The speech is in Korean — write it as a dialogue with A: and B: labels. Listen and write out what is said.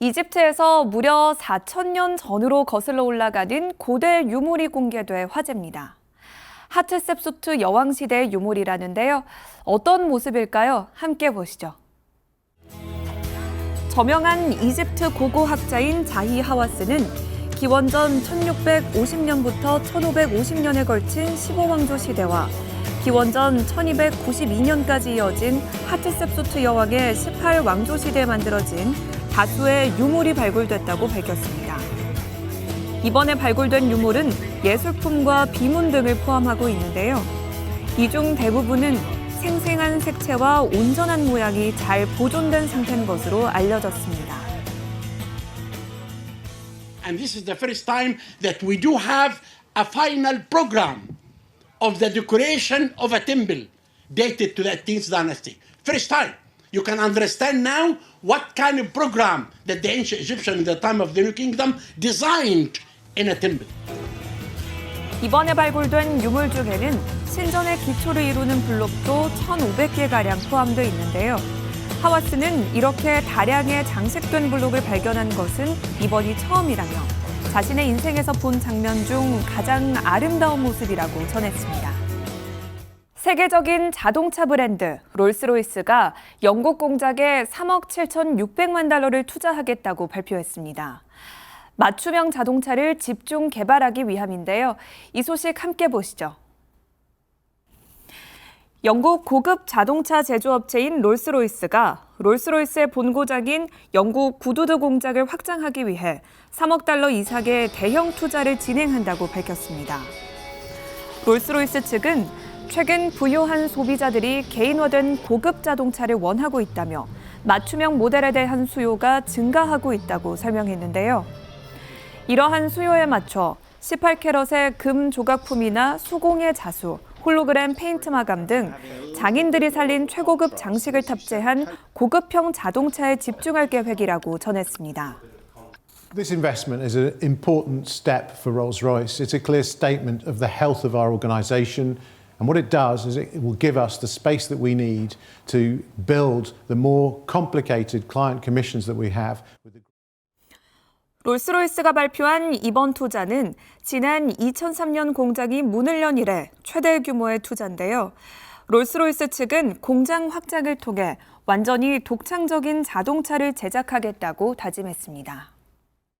A: 이집트에서 무려 4천년 전으로 거슬러 올라가는 고대 유물이 공개돼 화제입니다. 하트셉소트 여왕시대의 유물이라는데요. 어떤 모습일까요? 함께 보시죠. 저명한 이집트 고고학자인 자히 하와스는 기원전 1650년부터 1550년에 걸친 15왕조 시대와 기원전 1292년까지 이어진 하트셉소트 여왕의 18왕조 시대에 만들어진 다수의 유물이 발굴됐다고 밝혔습니다. 이번에 발굴된 유물은 예술품과 비문 등을 포함하고 있는데요. 이 중 대부분은 생생한 색채와 온전한 모양이 잘 보존된 상태인 것으로 알려졌습니다.
B: And this is the first time that we do have a final program of the decoration of a temple dated to the 18th dynasty. First time. You can understand now what kind of program that the ancient Egyptians in the time of the New Kingdom designed in a temple.
A: 이번에 발굴된 유물 중에는 신전의 기초를 이루는 블록도 1,500개가량 포함되어 있는데요. 하와스는 이렇게 다량의 장식된 블록을 발견한 것은 이번이 처음이라며 자신의 인생에서 본 장면 중 가장 아름다운 모습이라고 전했습니다. 세계적인 자동차 브랜드 롤스로이스가 영국 공작에 3억 7,600만 달러를 투자하겠다고 발표했습니다. 맞춤형 자동차를 집중 개발하기 위함인데요. 이 소식 함께 보시죠. 영국 고급 자동차 제조업체인 롤스로이스가 롤스로이스의 본고장인 영국 구두드 공장을 확장하기 위해 3억 달러 이상의 대형 투자를 진행한다고 밝혔습니다. 롤스로이스 측은 최근 부유한 소비자들이 개인화된 고급 자동차를 원하고 있다며 맞춤형 모델에 대한 수요가 증가하고 있다고 설명했는데요. 이러한 수요에 맞춰 18캐럿의 금 조각품이나 수공예 자수, 홀로그램 페인트 마감 등 장인들이 살린 최고급 장식을 탑재한 고급형 자동차에 집중할 계획이라고 전했습니다.
C: This investment is an important step for Rolls Royce. It's a clear statement of the health of our organisation. And what it does is it will give us the space that we need to build the more complicated client commissions that we have.
A: 롤스로이스가 발표한 이번 투자는 지난 2003년 공장이 문을 연 이래 최대 규모의 투자인데요. 롤스로이스 측은 공장 확장을 통해 완전히 독창적인 자동차를 제작하겠다고 다짐했습니다.